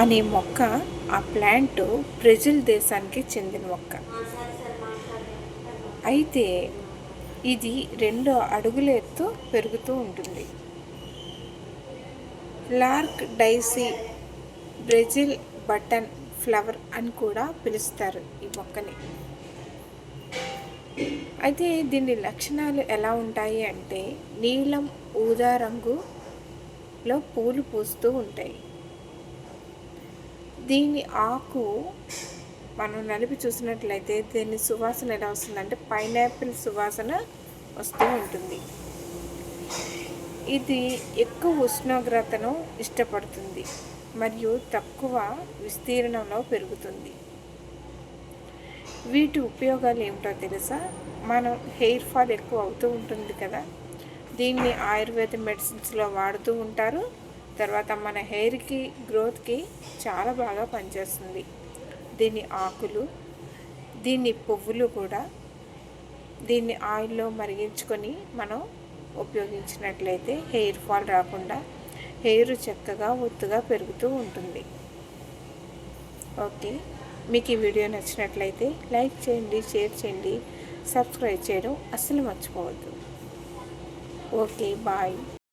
అనే మొక్క ఆ ప్లాంట్ బ్రెజిల్ దేశానికి చెందిన మొక్క. అయితే ఇది రెండు అడుగుల ఎత్తు పెరుగుతూ ఉంటుంది. Lark daisy Brazil button flower అని కూడా పిలుస్తారు ఈ మొక్కని. అయితే దీని లక్షణాలు ఎలా ఉంటాయి అంటే నీలం ఊదా రంగులో పూలు పూస్తూ ఉంటాయి. దీని ఆకు మనం నలిపి చూసినట్లయితే దీని సువాసన ఎలా వస్తుందంటే పైనాపిల్ సువాసన వస్తూ ఉంటుంది. ఇది ఎక్కువ ఉష్ణోగ్రతను ఇష్టపడుతుంది మరియు తక్కువ విస్తీర్ణంలో పెరుగుతుంది. వీటి ఉపయోగాలు ఏమిటో తెలుసా? మనం హెయిర్ ఫాల్ ఎక్కువ అవుతూ ఉంటుంది కదా దీన్ని ఆయుర్వేద మెడిసిన్స్లో వాడుతూ ఉంటారు. తర్వాత మన హెయిర్కి గ్రోత్కి చాలా బాగా పనిచేస్తుంది. దీని ఆకులు దీని పువ్వులు కూడా దీన్ని ఆయిల్లో మరిగించుకొని మనం ఉపయోగించినట్లయితే హెయిర్ ఫాల్ రాకుండా హెయిర్ చక్కగా ఒత్తుగా పెరుగుతూ ఉంటుంది. ఓకే మీకు ఈ వీడియో నచ్చినట్లయితే లైక్ చేయండి షేర్ చేయండి సబ్స్క్రైబ్ చేయడం అస్సలు మర్చిపోవద్దు. Okay bye